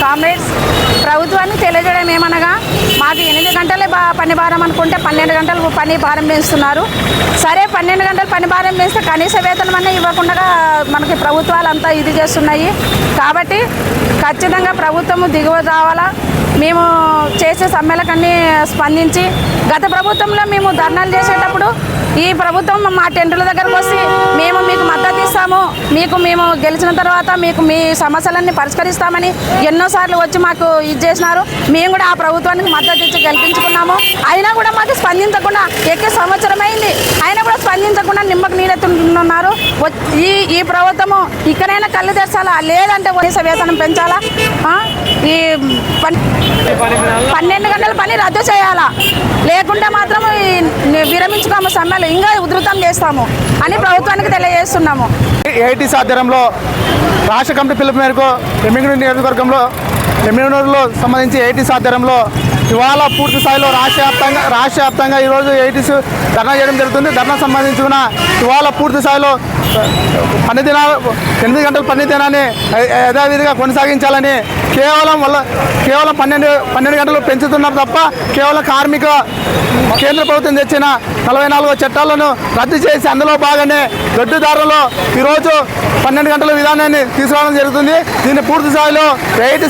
Comrades ప్రభుత్వాన్ని తెలియజేయడం ఏమనగా మాకు ఎనిమిది గంటలే బా పని భారం అనుకుంటే పన్నెండు గంటలు పని భారం పెంచుతున్నారు. సరే పన్నెండు గంటలు పని భారం పెంచితే కనీస వేతనం అన్నీ ఇవ్వకుండా మనకి ప్రభుత్వాలు అంతా ఇది చేస్తున్నాయి. కాబట్టి ఖచ్చితంగా ప్రభుత్వము దిగువ రావాలా. మేము చేసే సమ్మెలకన్నీ స్పందించి గత ప్రభుత్వంలో మేము ధర్నాలు చేసేటప్పుడు ఈ ప్రభుత్వం మా టెంటుల దగ్గరకు వచ్చి మేము మీకు మద్దతు ఇస్తాము మీకు మేము గెలిచిన తర్వాత మీకు మీ సమస్యలన్నీ పరిష్కరిస్తామని ఎన్నోసార్లు వచ్చి మాకు ఇది చేసినారు. మేము కూడా ఆ ప్రభుత్వానికి మద్దతు ఇచ్చి గెలిపించుకున్నాము. అయినా కూడా మాకు స్పందించకుండా ఎక్కే సంవత్సరం అయింది. స్పందించకుండా నిమ్మకు నీరెత్తున్నారు ఈ ఈ ప్రభుత్వము ఇక్కడైనా కళ్ళు తెరచాలా? లేదంటే కనీస వేతనం పెంచాలా? ఈ పని పన్నెండు గంటల పని రద్దు చేయాలా? లేకుంటే మాత్రం విరమించుకోము సమ్మెలు. ఇంకా ఉధృతం చేస్తాము అని ప్రభుత్వానికి తెలియజేస్తున్నాము. ఏఐటీసీ ఆధ్వర్యంలో రాష్ట్ర కమిటీ పిలుపు మేరకు ఎమ్మిగనూరు నియోజకవర్గంలో ఎమ్మిగనూరులో సంబంధించి ఏఐటీసీ ఆధ్వర్యంలో ఇవాళ పూర్తి స్థాయిలో రాష్ట్ర వ్యాప్తంగా రాష్ట్ర వ్యాప్తంగా ఈరోజు ఎయిటీస్ ధర్నా చేయడం జరుగుతుంది. ధర్నా సంబంధించిన ఇవాళ పూర్తి స్థాయిలో పని దినాలు ఎనిమిది గంటల పని దినాన్ని యథావిధిగా కొనసాగించాలని కేవలం వల్ల కేవలం పన్నెండు పన్నెండు గంటలు పెంచుతున్నాం తప్ప కేవలం కార్మిక కేంద్ర ప్రభుత్వం తెచ్చిన నలభై నాలుగో చట్టాలను రద్దు చేసి అందులో భాగంగానే దొడ్డుదారులో ఈరోజు పన్నెండు గంటల విధానాన్ని తీసుకురావడం జరుగుతుంది. దీన్ని పూర్తి స్థాయిలో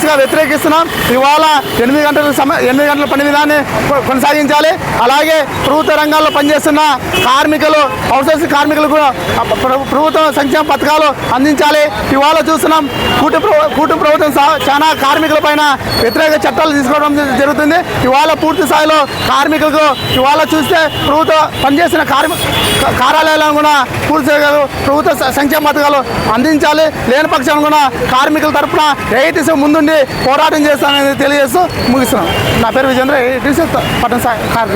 గా వ్యతిరేకిస్తున్నాం. ఇవాళ ఎనిమిది గంటల సమ ఎనిమిది గంటల పని విధానాన్ని కొ- కొనసాగించాలి. అలాగే ప్రభుత్వ రంగాల్లో పనిచేస్తున్న కార్మికులు అవుట్సోర్సింగ్ కార్మికులకు ప్రభుత్వ సంక్షేమ పథకాలు అందించాలి. ఇవాళ చూస్తున్నాం కూటు ప్ర- కూటు ప్రభుత్వం సహా చాలా కార్మికుల పైన వ్యతిరేక చట్టాలు తీసుకోవడం జరుగుతుంది. ఇవాళ పూర్తి స్థాయిలో కార్మికులకు ఇవాళ చూస్తే ప్రభుత్వ పనిచేసిన కార్మి క- కార్యాలయాలను కూడా పూర్తి ప్రభుత్వ సంక్షేమ పథకాలు అందించాలి. లేని పక్షాన్ని కూడా కార్మికుల తరఫున ఏఐటీసీ ముందుండి పోరాటం చేస్తానని తెలియజేస్తూ ముగిస్తున్నాం. నా పేరు విజేంద్ర ఏఐటీసీ పట్టణ సా-